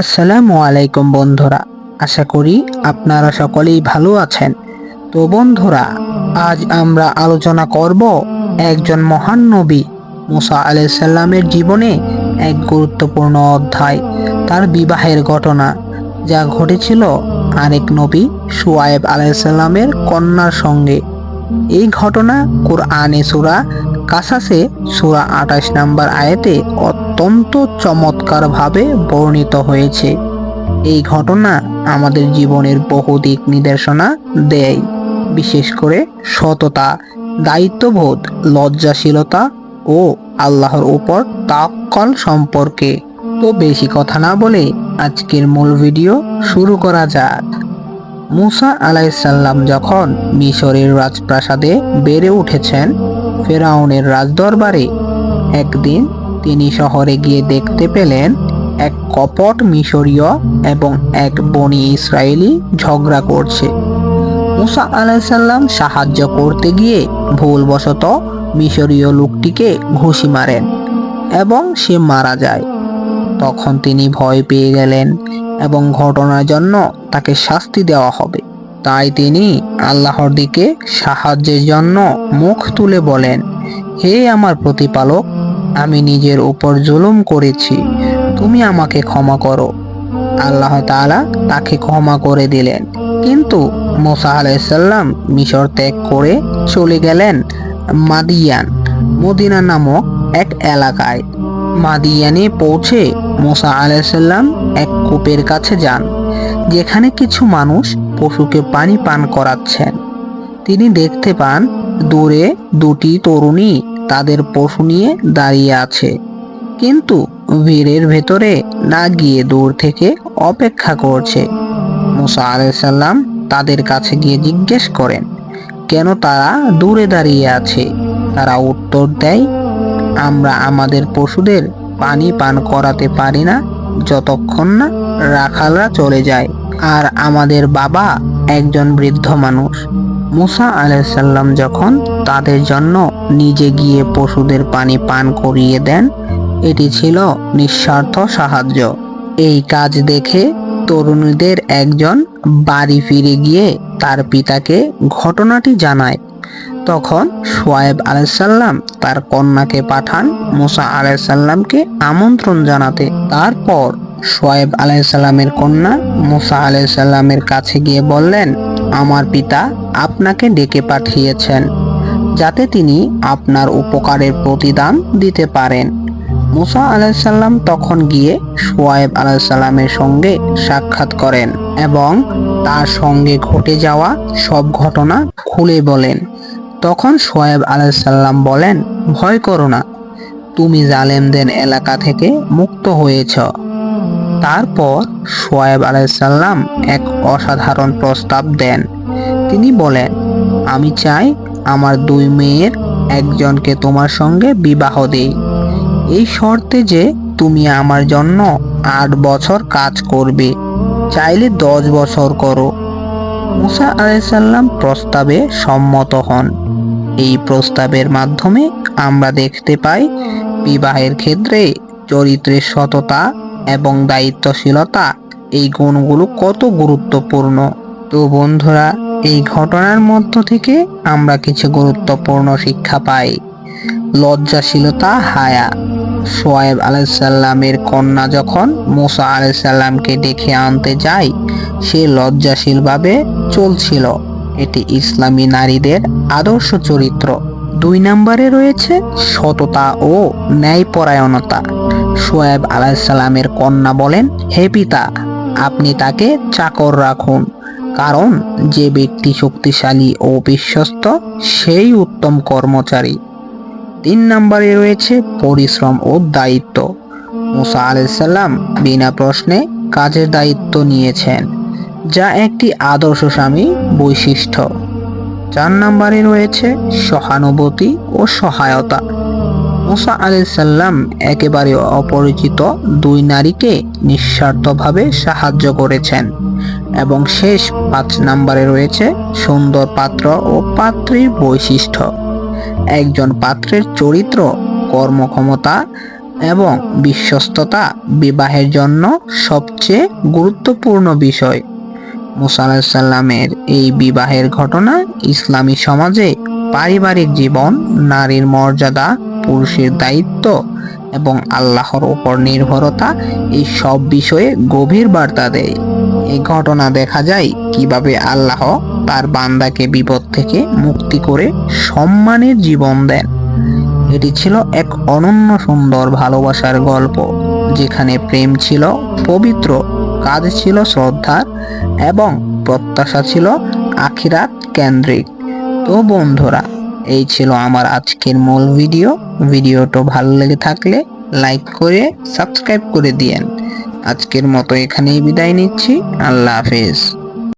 আসসালামু আলাইকুম বন্ধুরা, আশা করি আপনারা সকলেই ভালো আছেন। তো বন্ধুরা, আজ আমরা আলোচনা করব একজন মহান নবী মুসা আলাইসাল্লামের জীবনে এক গুরুত্বপূর্ণ অধ্যায়, তার বিবাহের ঘটনা, যা ঘটেছিল আরেক নবী সুয়ায়েব আলাইসাল্লামের কন্যার সঙ্গে। এই ঘটনা কোরআনে সুরা কাসাসে সুরা আঠাশ নাম্বার আয়াতে অত্যন্ত চমৎকারভাবে বর্ণিত হয়েছে। এই ঘটনা আমাদের জীবনের বহু দিক নির্দেশনা দেয়, বিশেষ করে সততা, দায়িত্ববোধ, লজ্জাশীলতা ও আল্লাহর উপর তাক্কল সম্পর্কে। তো বেশি কথা না বলে আজকের মূল ভিডিও শুরু করা যাক। মুসা আলাইসাল্লাম যখন মিশরের রাজপ্রাসাদে বেড়ে উঠেছেন, ফেরাউনের রাজদরবারে, একদিন তিনি শহরে গিয়ে দেখতে পেলেন এক কপট মিশরীয় এবং এক বনি ইসরায়েলি ঝগড়া করছে। মুসা আলাইসাল্লাম সাহায্য করতে গিয়ে ভুলবশত মিশরীয় লোকটিকে ঘুষি মারেন এবং সে মারা যায়। তখন তিনি ভয় পেয়ে গেলেন এবং ঘটনার জন্য তাকে শাস্তি দেওয়া হবে। তাই তিনি আল্লাহর দিকে সাহায্যের জন্য মুখ তুলে বলেন, হে আমার প্রতিপালক আমি নিজের উপর জুলুম করেছি। তুমি আমাকে ক্ষমা করো। আল্লাহ তাআলা তাকে ক্ষমা করে দিলেন। কিন্তু মোসা আলাইসাল্লাম মিশর ত্যাগ করে চলে গেলেন মাদিয়ান, মদিনা নামক এক এলাকায়। মাদিয়ানে পৌঁছে মোসা আলাইসাল্লাম এক কূপের কাছে যান, যেখানে কিছু মানুষ পশুকে পানি পান করাচ্ছেন। তিনি দেখতে পান দূরে দুটি তরুণী তাদের পশু নিয়ে দাঁড়িয়ে আছে। কিন্তু ভিড়ের ভেতরে না গিয়ে দূর থেকে অপেক্ষা করছে। মুসা আলাইসাল্লাম তাদের কাছে গিয়ে জিজ্ঞেস করেন, কেন তারা দূরে দাঁড়িয়ে আছে? তারা উত্তর দেয়, আমরা আমাদের পশুদের পানি পান করাতে পারি না, যতক্ষণ না রাখালরা চলে যায়। আর আমাদের বাবা একজন বৃদ্ধ মানুষ। মুসা আলাইসাল্লাম যখন তাদের জন্য নিজে গিয়ে পশুদের পানি পান করিয়ে দেন। এটি ছিল নিঃস্বার্থ সাহায্য। এই কাজ দেখে তরুণীদের একজন বাড়ি ফিরে গিয়ে তার পিতাকে ঘটনাটি জানায়। তখন সোয়েব আলাইসাল্লাম তার কন্যাকে পাঠান, মুসা আলাইসাল্লামকে আমন্ত্রণ জানাতে। তারপর সোয়েব আলাইসাল্লামের কন্যা মুসা আলাইসাল্লামের কাছে গিয়ে বললেন, আমার পিতা আপনাকে ডেকে পাঠিয়েছেন। যাতে তিনি আপনার উপকারের প্রতিদান দিতে পারেন। মুসা আলাইসাল্লাম তখন গিয়ে সোয়েব আলাইসাল্লামের সঙ্গে সাক্ষাৎ করেন এবং তার সঙ্গে ঘটে যাওয়া সব ঘটনা খুলে বলেন। তখন সোয়েব আলাইসাল্লাম বলেন, ভয় করো না, তুমি জালেমদের এলাকা থেকে মুক্ত হয়েছ। তারপর সোয়েব আলাইসাল্লাম এক অসাধারণ প্রস্তাব দেন। তিনি বলেন, আমি চাই আমার দুই মেয়ের একজনকে তোমার সঙ্গে বিবাহ দেই। এই শর্তে যে তুমি আমার জন্য আট বছর কাজ করবে, চাইলে দশ বছর করো। মুসা আলাইসাল্লাম প্রস্তাবে সম্মত হন। এই প্রস্তাবের মাধ্যমে আমরা দেখতে পাই বিবাহের ক্ষেত্রে চরিত্রের সততা এবং দায়িত্বশীলতা এই গুণগুলো কত গুরুত্বপূর্ণ। তো বন্ধুরা এই ঘটনার মধ্য থেকে আমরা কিছু গুরুত্বপূর্ণ শিক্ষা পাই। লজ্জাশীলতা হায়া। সোয়েব আলাইসাল্লামের কন্যা যখন মুসা আলাইসাল্লামকে ডেকে আনতে যায়, সে লজ্জাশীলভাবে চলছিল। এটি ইসলামী নারীদের আদর্শ চরিত্র। দুই নম্বরে রয়েছে সততা ও ন্যায়পরায়ণতা। সোয়েব আলাইসাল্লামের কন্যা বলেন, হে পিতা, আপনি তাকে চাকর রাখুন। কারণ যে ব্যক্তি শক্তিশালী ও বিশ্বস্ত, সেই উত্তম কর্মচারী। তিন নম্বরে রয়েছে পরিশ্রম ও দায়িত্ব। মুসা আলাইসাল্লাম বিনা প্রশ্নে কাজের দায়িত্ব নিয়েছেন, যা একটি আদর্শ স্বামী বৈশিষ্ট্য। চার নম্বরে রয়েছে সহানুভূতি ও সহায়তা। মুসা আলাইসাল্লাম একেবারে অপরিচিত দুই নারীকে নিঃস্বার্থভাবে সাহায্য করেছেন এবং শেষ পাঁচ নম্বরে রয়েছে সুন্দর পাত্র ও পাত্রীর বৈশিষ্ট্য। একজন পাত্রের চরিত্র, কর্মক্ষমতা এবং বিশ্বস্ততা বিবাহের জন্য সবচেয়ে গুরুত্বপূর্ণ বিষয়। মুসা আলাহিসাল্লামের এই বিবাহের ঘটনা ইসলামী সমাজে পারিবারিক জীবন, নারীর মর্যাদা পুরুষের দায়িত্ব এবং আল্লাহর উপর নির্ভরতা, এই সব বিষয়ে গভীর বার্তা দেয়। এই ঘটনা দেখা যায় কীভাবে আল্লাহ তার বান্দাকে বিপদ থেকে মুক্তি করে সম্মানের জীবন দেন। এটি ছিল এক অনন্য সুন্দর ভালোবাসার গল্প, যেখানে প্রেম ছিল পবিত্র, কাজ ছিল শ্রদ্ধার এবং প্রত্যাশা ছিল আখিরাত কেন্দ্রিক। তো বন্ধুরা এই ছিল আমার আজকের মূল ভিডিও। ভিডিওটা ভালো লেগে থাকলে লাইক করে, সাবস্ক্রাইব করে দিয়েন। আজকের মতো এখানেই বিদায় নিচ্ছি। আল্লাহ হাফেজ।